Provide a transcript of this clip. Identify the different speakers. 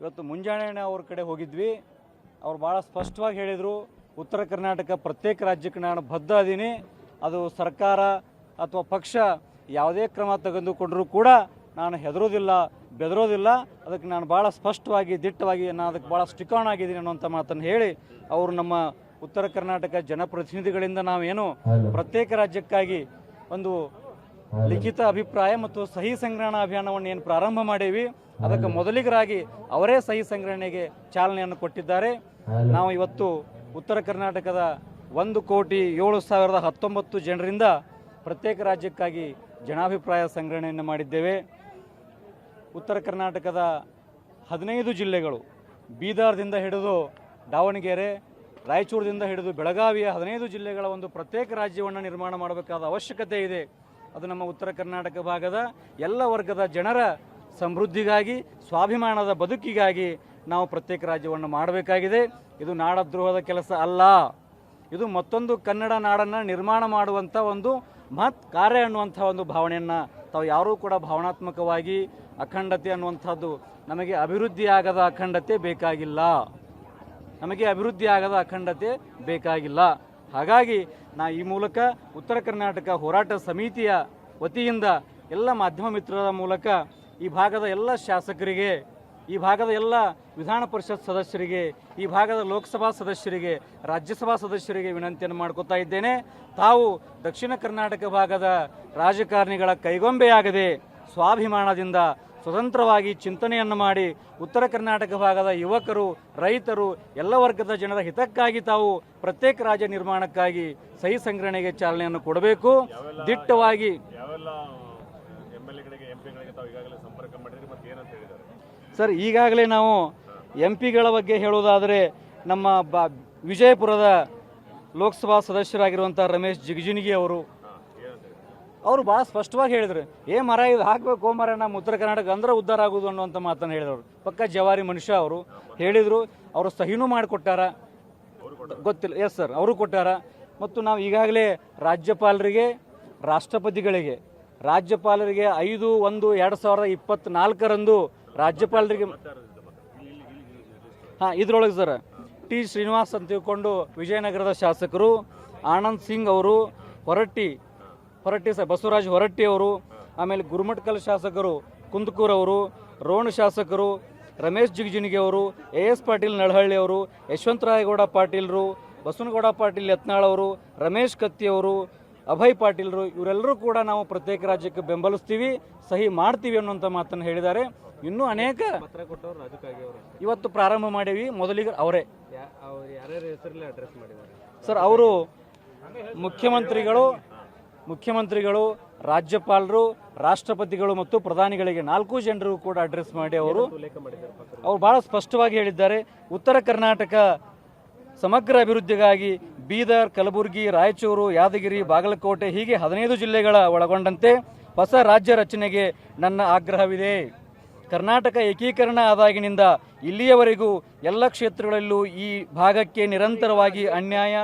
Speaker 1: ಇವತ್ತು ಮುಂಜಾನೆ ಅವ್ರ ಕಡೆ ಹೋಗಿದ್ವಿ. ಅವ್ರು ಭಾಳ ಸ್ಪಷ್ಟವಾಗಿ ಹೇಳಿದರು ಉತ್ತರ ಕರ್ನಾಟಕ ಪ್ರತ್ಯೇಕ ರಾಜ್ಯಕ್ಕೆ ನಾನು ಬದ್ಧ ಅದೀನಿ. ಅದು ಸರ್ಕಾರ ಅಥವಾ ಪಕ್ಷ ಯಾವುದೇ ಕ್ರಮ ತೆಗೆದುಕೊಂಡರೂ ಕೂಡ ನಾನು ಹೆದರೋದಿಲ್ಲ ಬೆದರೋದಿಲ್ಲ. ಅದಕ್ಕೆ ನಾನು ಭಾಳ ಸ್ಪಷ್ಟವಾಗಿ ದಿಟ್ಟವಾಗಿ ನಾನು ಅದಕ್ಕೆ ಭಾಳ ಸ್ಟಿಕಾನ್ ಆಗಿದ್ದೀನಿ ಅನ್ನೋಂಥ ಮಾತನ್ನು ಹೇಳಿ ಅವರು ನಮ್ಮ ಉತ್ತರ ಕರ್ನಾಟಕ ಜನಪ್ರತಿನಿಧಿಗಳಿಂದ ನಾವೇನು ಪ್ರತ್ಯೇಕ ರಾಜ್ಯಕ್ಕಾಗಿ ಒಂದು ಲಿಖಿತ ಅಭಿಪ್ರಾಯ ಮತ್ತು ಸಹಿ ಸಂಗ್ರಹಣಾ ಅಭಿಯಾನವನ್ನು ಏನು ಪ್ರಾರಂಭ ಮಾಡೇವಿ ಅದಕ್ಕೆ ಮೊದಲಿಗರಾಗಿ ಅವರೇ ಸಹಿ ಸಂಗ್ರಹಣೆಗೆ ಚಾಲನೆಯನ್ನು ಕೊಟ್ಟಿದ್ದಾರೆ. ನಾವು ಇವತ್ತು ಉತ್ತರ ಕರ್ನಾಟಕದ ಒಂದು ಕೋಟಿ ಏಳು ಸಾವಿರದ ಹತ್ತೊಂಬತ್ತು ಜನರಿಂದ ಪ್ರತ್ಯೇಕ ರಾಜ್ಯಕ್ಕಾಗಿ ಜನಾಭಿಪ್ರಾಯ ಸಂಗ್ರಹಣೆಯನ್ನು ಮಾಡಿದ್ದೇವೆ. ಉತ್ತರ ಕರ್ನಾಟಕದ ಹದಿನೈದು ಜಿಲ್ಲೆಗಳು ಬೀದರ್ದಿಂದ ಹಿಡಿದು ದಾವಣಗೆರೆ ರಾಯಚೂರದಿಂದ ಹಿಡಿದು ಬೆಳಗಾವಿಯ ಹದಿನೈದು ಜಿಲ್ಲೆಗಳ ಒಂದು ಪ್ರತ್ಯೇಕ ರಾಜ್ಯವನ್ನು ನಿರ್ಮಾಣ ಮಾಡಬೇಕಾದ ಅವಶ್ಯಕತೆ ಇದೆ. ಅದು ನಮ್ಮ ಉತ್ತರ ಕರ್ನಾಟಕ ಭಾಗದ ಎಲ್ಲ ವರ್ಗದ ಜನರ ಸಮೃದ್ಧಿಗಾಗಿ, ಸ್ವಾಭಿಮಾನದ ಬದುಕಿಗಾಗಿ ನಾವು ಪ್ರತ್ಯೇಕ ರಾಜ್ಯವನ್ನು ಮಾಡಬೇಕಾಗಿದೆ. ಇದು ನಾಡದ್ರೋಹದ ಕೆಲಸ ಅಲ್ಲ. ಇದು ಮತ್ತೊಂದು ಕನ್ನಡ ನಾಡನ್ನು ನಿರ್ಮಾಣ ಮಾಡುವಂಥ ಒಂದು ಮಹತ್ ಕಾರ್ಯ ಅನ್ನುವಂಥ ಒಂದು ಭಾವನೆಯನ್ನು ತಾವು ಯಾರೂ ಕೂಡ ಭಾವನಾತ್ಮಕವಾಗಿ ಅಖಂಡತೆ ಅನ್ನುವಂಥದ್ದು ನಮಗೆ ಅಭಿವೃದ್ಧಿಯಾಗದ ಅಖಂಡತೆ ಬೇಕಾಗಿಲ್ಲ. ನಮಗೆ ಅಭಿವೃದ್ಧಿಯಾಗದ ಅಖಂಡತೆ ಬೇಕಾಗಿಲ್ಲ. ಹಾಗಾಗಿ ನಾ ಈ ಮೂಲಕ ಉತ್ತರ ಕರ್ನಾಟಕ ಹೋರಾಟ ಸಮಿತಿಯ ವತಿಯಿಂದ ಎಲ್ಲ ಮಾಧ್ಯಮ ಮಿತ್ರರ ಮೂಲಕ ಈ ಭಾಗದ ಎಲ್ಲ ಶಾಸಕರಿಗೆ, ಈ ಭಾಗದ ಎಲ್ಲ ವಿಧಾನ ಪರಿಷತ್ ಸದಸ್ಯರಿಗೆ, ಈ ಭಾಗದ ಲೋಕಸಭಾ ಸದಸ್ಯರಿಗೆ, ರಾಜ್ಯಸಭಾ ಸದಸ್ಯರಿಗೆ ವಿನಂತಿಯನ್ನು ಮಾಡ್ಕೋತಾ ಇದ್ದೇನೆ. ತಾವು ದಕ್ಷಿಣ ಕರ್ನಾಟಕ ಭಾಗದ ರಾಜಕಾರಣಿಗಳ ಕೈಗೊಂಬೆಯಾಗದೆ ಸ್ವಾಭಿಮಾನದಿಂದ ಸ್ವತಂತ್ರವಾಗಿ ಚಿಂತನೆಯನ್ನು ಮಾಡಿ ಉತ್ತರ ಕರ್ನಾಟಕ ಭಾಗದ ಯುವಕರು ರೈತರು ಎಲ್ಲ ವರ್ಗದ ಜನರ ಹಿತಕ್ಕಾಗಿ ತಾವು ಪ್ರತ್ಯೇಕ ರಾಜ್ಯ ನಿರ್ಮಾಣಕ್ಕಾಗಿ ಸಹಿ ಸಂಗ್ರಹಣೆಗೆ ಚಾಲನೆಯನ್ನು ಕೊಡಬೇಕು. ದಿಟ್ಟವಾಗಿ ಸರ್ ಈಗಾಗಲೇ ನಾವು ಎಂ ಪಿಗಳ ಬಗ್ಗೆ ಹೇಳುವುದಾದರೆ ನಮ್ಮ ಬ ವಿಜಯಪುರದ ಲೋಕಸಭಾ ಸದಸ್ಯರಾಗಿರುವಂಥ ರಮೇಶ್ ಜಿಗಜಿಣಗಿ ಅವರು ಅವರು ಭಾಳ ಸ್ಪಷ್ಟವಾಗಿ ಹೇಳಿದ್ರು, ಏ ಮರ, ಇದು ಹಾಕಬೇಕು ಮರ, ನಮ್ಮ ಉತ್ತರ ಕರ್ನಾಟಕ ಅಂದ್ರೆ ಉದ್ಧಾರ ಆಗೋದು ಅನ್ನುವಂಥ ಮಾತನ್ನು ಹೇಳಿದವರು. ಪಕ್ಕ ಜವಾರಿ ಮನುಷ್ಯ ಅವರು ಹೇಳಿದರು, ಅವರು ಸಹಿನೂ ಮಾಡಿಕೊಟ್ಟಾರ. ಗೊತ್ತಿಲ್ಲ ಎಸ್ ಸರ್ ಅವರು ಕೊಟ್ಟಾರ. ಮತ್ತು ನಾವು ಈಗಾಗಲೇ ರಾಜ್ಯಪಾಲರಿಗೆ, ರಾಷ್ಟ್ರಪತಿಗಳಿಗೆ, ರಾಜ್ಯಪಾಲರಿಗೆ ಐದು, ಒಂದು, ಎರಡು ಸಾವಿರದ ಇಪ್ಪತ್ತ್ನಾಲ್ಕರಂದು ರಾಜ್ಯಪಾಲರಿಗೆ ಹಾಂ, ಇದ್ರೊಳಗೆ ಸರ್ ಟಿ. ಶ್ರೀನಿವಾಸ್ ಅಂತ ತಿಳ್ಕೊಂಡು ವಿಜಯನಗರದ ಶಾಸಕರು, ಆನಂದ್ ಸಿಂಗ್ ಅವರು ಹೊರಟ್ಟಿ ಹೊರಟ್ಟಿ ಸರ್ ಬಸವರಾಜ್ ಹೊರಟ್ಟಿ ಅವರು ಆಮೇಲೆ ಗುರುಮಟ್ಕಲ್ ಶಾಸಕರು ಕುಂದಕೂರ್ ಅವರು ರೋಣ ಶಾಸಕರು ರಮೇಶ್ ಜಿಗಜಿಣಗಿ ಅವರು ಎ ಎಸ್ ಪಾಟೀಲ್ ನಳಹಳ್ಳಿ ಅವರು ಯಶವಂತರಾಯಗೌಡ ಪಾಟೀಲ್ರು ಬಸವನಗೌಡ ಪಾಟೀಲ್ ಯತ್ನಾಳ್ ಅವರು ರಮೇಶ್ ಕತ್ತಿ ಅವರು ಅಭಯ್ ಪಾಟೀಲ್ರು ಇವರೆಲ್ಲರೂ ಕೂಡ ನಾವು ಪ್ರತ್ಯೇಕ ರಾಜ್ಯಕ್ಕೆ ಬೆಂಬಲಿಸ್ತೀವಿ ಸಹಿ ಮಾಡ್ತೀವಿ ಅನ್ನುವಂಥ ಮಾತನ್ನು ಹೇಳಿದ್ದಾರೆ. ಇನ್ನೂ ಅನೇಕ ಇವತ್ತು ಪ್ರಾರಂಭ ಮಾಡೀವಿ ಮೊದಲಿಗೆ ಅವರೇ. ಸರ್ ಅವರು ಮುಖ್ಯಮಂತ್ರಿಗಳು ಮುಖ್ಯಮಂತ್ರಿಗಳು ರಾಜ್ಯಪಾಲರು ರಾಷ್ಟ್ರಪತಿಗಳು ಮತ್ತು ಪ್ರಧಾನಿಗಳಿಗೆ ನಾಲ್ಕು ಜನರು ಕೂಡ ಅಡ್ರೆಸ್ ಮಾಡಿ ಅವರು ಅವರು ಬಹಳ ಸ್ಪಷ್ಟವಾಗಿ ಹೇಳಿದ್ದಾರೆ. ಉತ್ತರ ಕರ್ನಾಟಕ ಸಮಗ್ರ ಅಭಿವೃದ್ಧಿಗಾಗಿ ಬೀದರ್ ಕಲಬುರಗಿ ರಾಯಚೂರು ಯಾದಗಿರಿ ಬಾಗಲಕೋಟೆ ಹೀಗೆ ಹದಿನೈದು ಜಿಲ್ಲೆಗಳ ಒಳಗೊಂಡಂತೆ ಹೊಸ ರಾಜ್ಯ ರಚನೆಗೆ ನನ್ನ ಆಗ್ರಹವಿದೆ. ಕರ್ನಾಟಕ ಏಕೀಕರಣ ಆದಾಗಿನಿಂದ ಇಲ್ಲಿಯವರೆಗೂ ಎಲ್ಲ ಕ್ಷೇತ್ರಗಳಲ್ಲೂ ಈ ಭಾಗಕ್ಕೆ ನಿರಂತರವಾಗಿ ಅನ್ಯಾಯ.